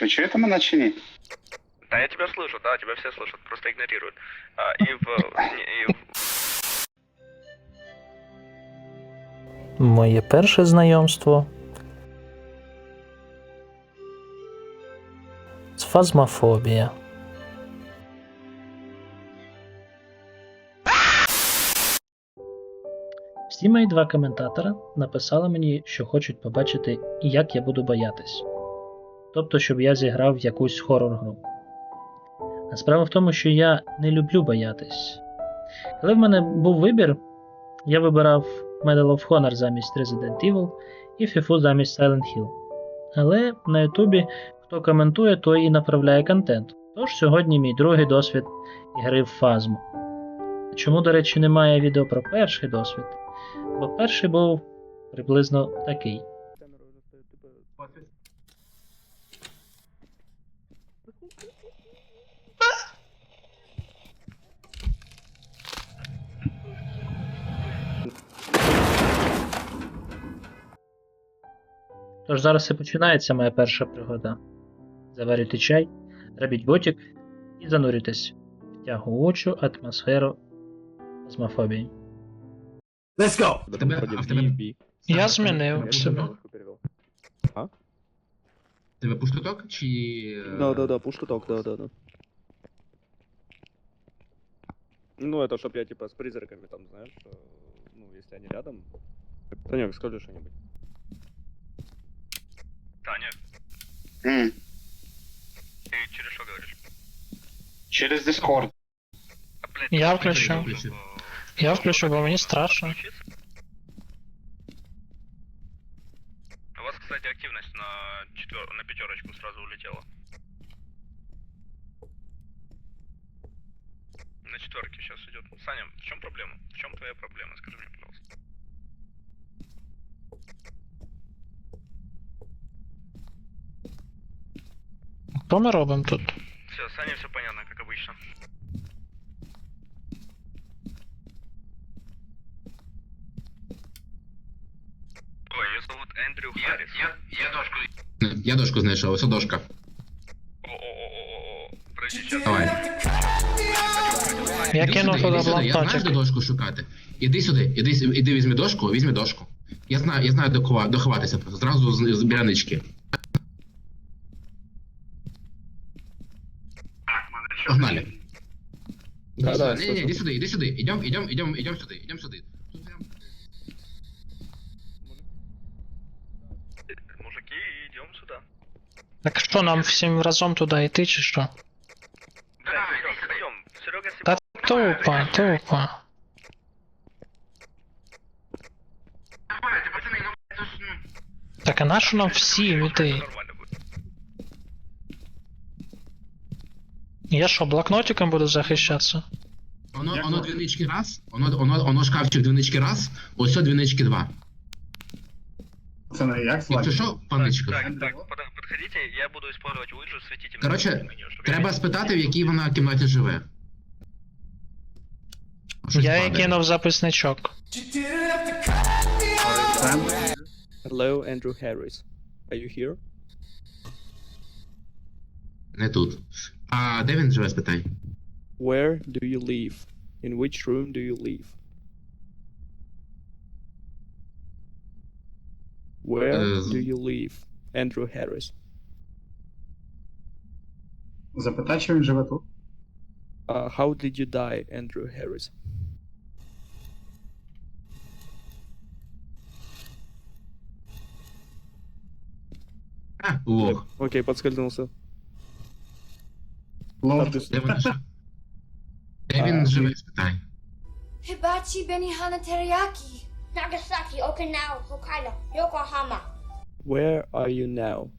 Ви чуєте мене чи ні? Да, я тебя слышу, да, тебя все слышат, просто игнорируют. А, и в... И в... Моє перше знайомство з фазмофобія. Всі мої два коментатора написали мені, що хочуть побачити, як я буду боятись. Тобто, щоб я зіграв в якусь хорор-гру. А справа в тому, що я не люблю боятись. Коли в мене був вибір, я вибирав Medal of Honor замість Resident Evil і FIFA замість Silent Hill. Але на Ютубі хто коментує, той і направляє контент. Тож сьогодні мій другий досвід гри в фазму. Чому, до речі, немає відео про перший досвід? Бо перший був приблизно такий. Тож зараз і починається моя перша пригода. Заварюйте чай, робіть ботик і занурюйтесь в тягучу атмосферу космофобії. Let's go! Я змінив себе. тебе пуштоток чи... е, Да, да, да, пуштуток, да, да, да. Ну, это чтоб я типа с призраками там, знаешь, э, ну, если они рядом. Санек, скажи что-нибудь. Таня, М, ты через что говоришь? Через Discord. А, блядь, Я ты включу. включил. Я включу, бо мені страшно. У вас, кстати, активность на, четвер... на пятерочку сразу улетела. На четверке сейчас идет. Саня, в чем проблема? В чем твоя проблема? Скажи мне, пожалуйста. Що ми робимо тут? Все, Саня, все понятно, как обычно. Ой, ее зовут Эндрю Харрис. Я дошку... Я дошку знайшов, ось дошка. О-о-о-о-о. Подожди, сейчас. Давай. Я Іди кинув сюди, туди іди сюди, Я знаю, блокнотик. де дошку шукати. Іди сюди, іди, с- іди візьми дошку, візьми дошку. Я знаю, я знаю, де хова- де ховатися просто. Зразу з, з біранички. Погнали. Да, Іди да, сюди. Ні, ні, слышу. іди сюди, іди сюди. Ідем, ідем, ідем, ідем сюди, ідем сюди. Тут прям... Мужики, идем сюда. Так що нам всім разом туди йти, чи що? Да, идем, идем. Серега Та тупо, тупо. Так а на що нам всім іти? Нормально будет. Я що, блокнотиком буду захищатися? Оно, оно двінички раз, оно, оно, оно шкафчик двінички раз, ось це двінички два. Це як Якщо що, паничка. Так, так, под- подходите, я буду использовать Уиджу, светите мне. Короче, на неё, чтобы Треба я- спитати, в якій вона кімнаті живе. Щось Я падає. кинув записничок. Hello, Andrew Harris. Are you here? Не тут. А де він живе, спитай? Where do you live? In which room do you live? Where Uh, do you live? Andrew Harris. Запитай, чи він живе тут. Uh, how did you die, Andrew Harris? А, лох. Окей, подскользнулся. Лов. Де він живе? Де він живе, спитай. Hibachi Benihana Teriyaki. Nagasaki, Okinawa, Hokkaido, Yokohama. Where are you now?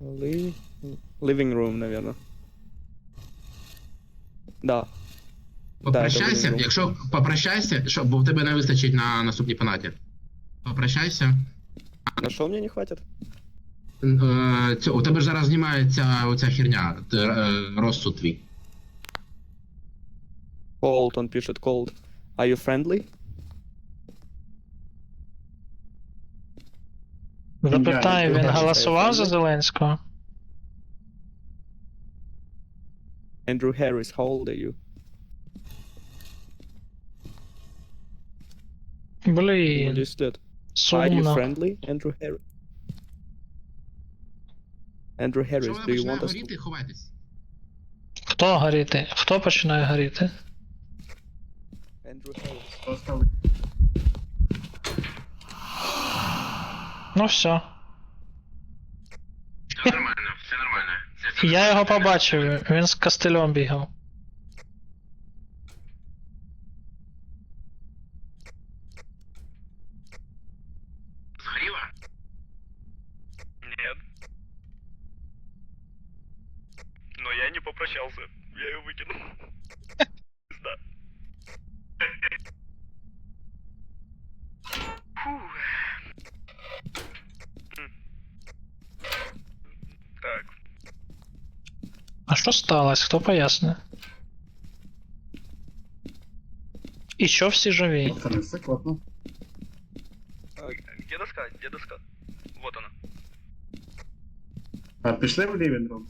Li... Living room, наверное. Да. Попрощайся, добре. якщо попрощайся, що, бо в тебе не вистачить на наступній панаті. Попрощайся. Нашел мне не хватит? Е, у тебе ж зараз знімається оця херня, е, розсуд твій. Cold, он пишет cold. Are you friendly? Запитаю, він голосував за Зеленського? Andrew Harris, how old are you? Блін. Are you friendly, Andrew Harris? Harris, вона do you want us to... горіти, ховайтесь. Хто горіти? Хто починає горіти? Ендрю Harris. Ну все. Все нормально, все нормально. Я його побачив, він з костелем бігав. А що сталося? Хто пояснює? І що всі живі? це не секретно. А, Где доска? Где доска? Вот она. А, пішли в лівінг рум.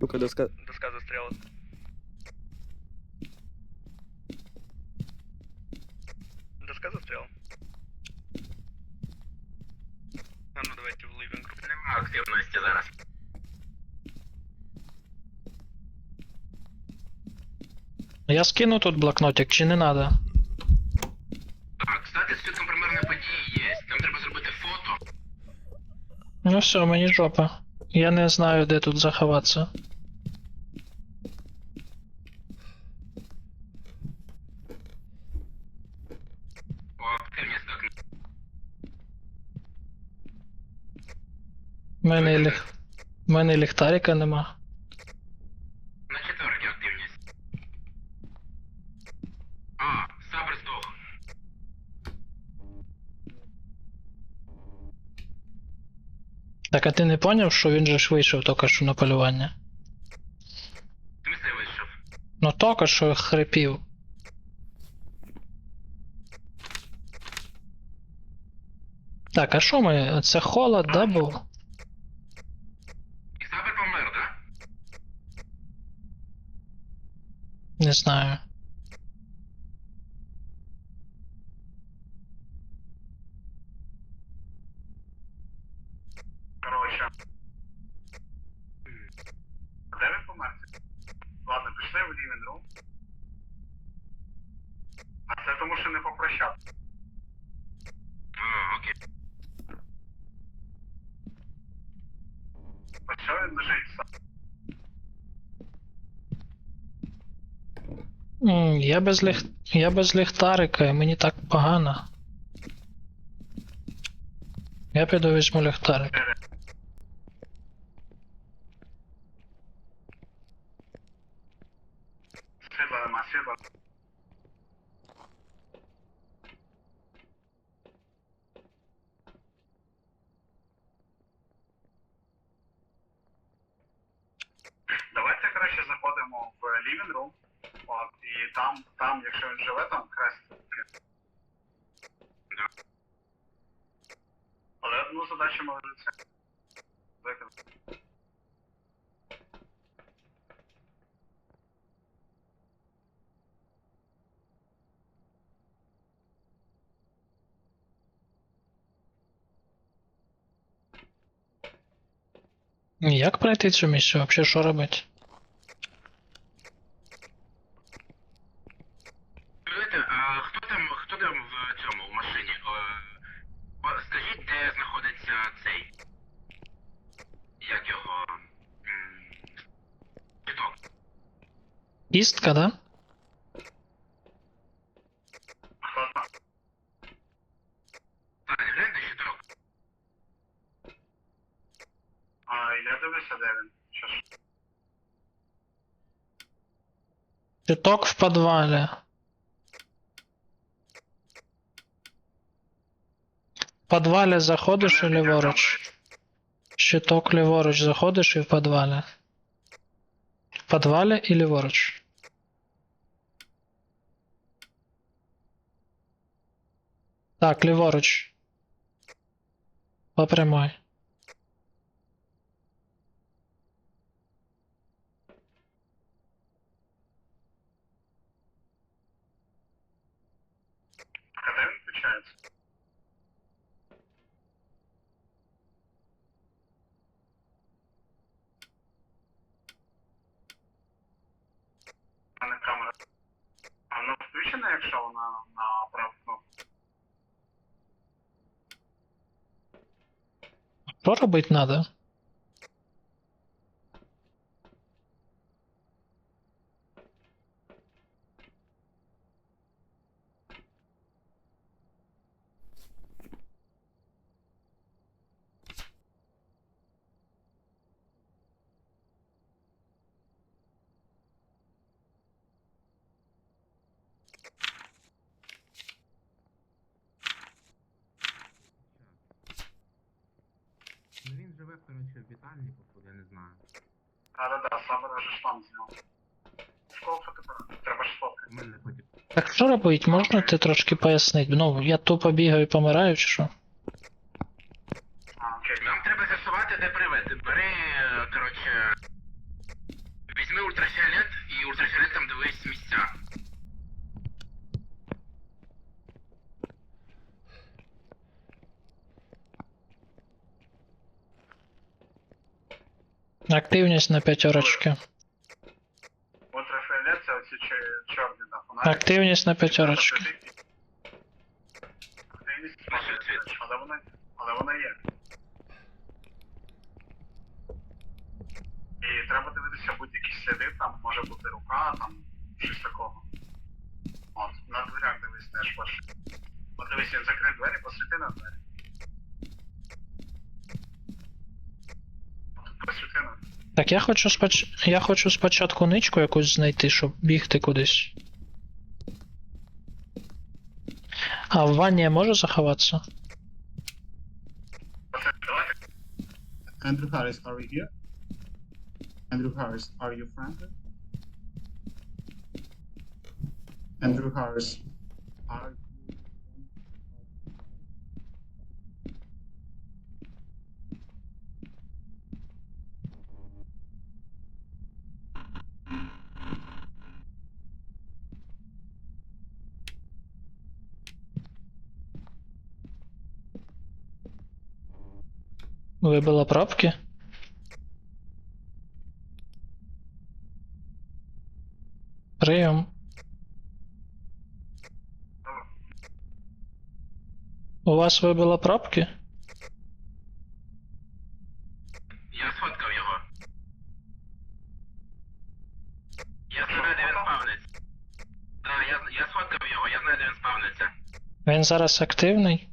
Ну-ка, доска... Доска застряла. активності зараз. Я скину тут блокнотик, чи не надо? Так, кстати, свідком примерної події є. Нам треба зробити фото. Ну все, мені жопа. Я не знаю, де тут заховатися. У мене, і ліх... У мене і ліхтарика нема. На четверті активність. А, сабр здох. Так, а ти не поняв, що він же ж вийшов тільки що на полювання? В смысле вийшов? Ну тільки що хрипів. Так, а що ми? Це холод, да, був? І сабр помер, да? Не знаю. Коротше. Де він помер? Ладно, пішли в лівінг рум. А це тому, що не попрощався. А, окей. А що він лежить сам? М, Я без ліх... Я без ліхтарика, і мені так погано. Я піду візьму ліхтарик. Світла нема, світла. Давайте краще заходимо в лівінг рум. От, і там, там, якщо він живе, там хрест. Задачу ми це виконали. Як пройти цю місію? Взагалі що робити? Знаєте, хто там, хто там в цьому, в машині? Скажіть, де знаходиться цей? Як його? Квіток. Істка, да? А, я дивлюся, де він. Ж? Щиток в підвалі. В підвалі заходиш і ліворуч. Щиток ліворуч заходиш і в підвалі. В підвалі і ліворуч. Так, ліворуч. По прямой. Коли він включається? У мене камера. А вона вона на правку. Что Що надо? Ну він живе, коротше, в вітальні, походу, я не знаю. Да-да-да, саме же шлам зняв. Школа фотоапарат. Треба ж. У мене потім. Так що робить? Можна ти трошки пояснити? Ну, я тупо бігаю і помираю, чи що? А, окей. Нам треба з'ясувати, де привид. Бери, е, коротше. Візьми ультрафіолет і ультрафіолетом дивись місця. Активність на п'ятерочки. Ультрафіолет це оці чор- чорні, да, фонарики. Активність на п'ятерочки. Активність фонарики, але вона, але вона є. І треба дивитися будь-які сліди, там може бути рука, там щось такого. От, на дверях дивись теж бачиш. От дивись, він закрив двері, посвіти на двері. От, Посвіти на Так я хочу споч... я хочу спочатку ничку якусь знайти, щоб бігти кудись. А в ванні я можу заховатися? Andrew Harris, are you here? Andrew Harris, are you friendly? Andrew Harris, Вибила пробки? Прийом. У вас вибило пробки? Я сфоткав його. Я знаю, де він спавниться. Да, я, я сфоткав його, я знаю, де він спавниться. Він зараз активний?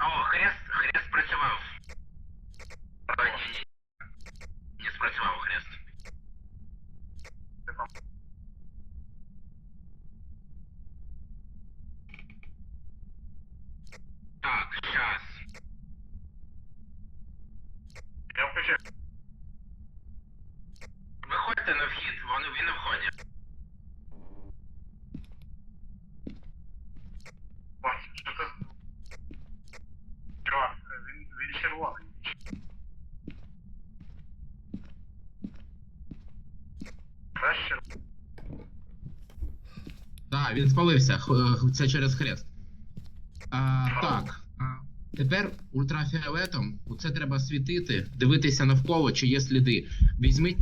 О, хрест, хрест спрацював. А, ні, ні. Не спрацював хрест. Так, щас. Я включив. Виходьте на вхід, вони він на вході. Бачиш, що це? Чувак, він, він червоний. Краще Так, він спалився, х- це через хрест. А, так. Тепер ультрафіолетом це треба світити, дивитися навколо, чи є сліди. Візьміть.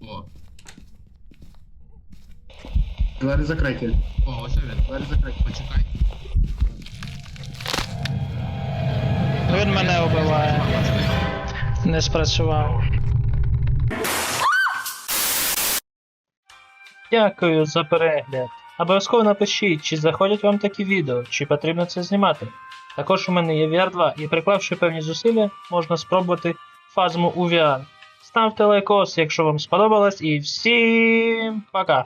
О, Двері закриті. о, ось він. Двері закриті. Почекай. Він мене убиває. Не спрацював. Дякую за перегляд. Обов'язково напишіть, чи заходять вам такі відео, чи потрібно це знімати. Також у мене є VR2, і приклавши певні зусилля, можна спробувати фазму у VR. Ставте лайкос, якщо вам сподобалось, і всім пока!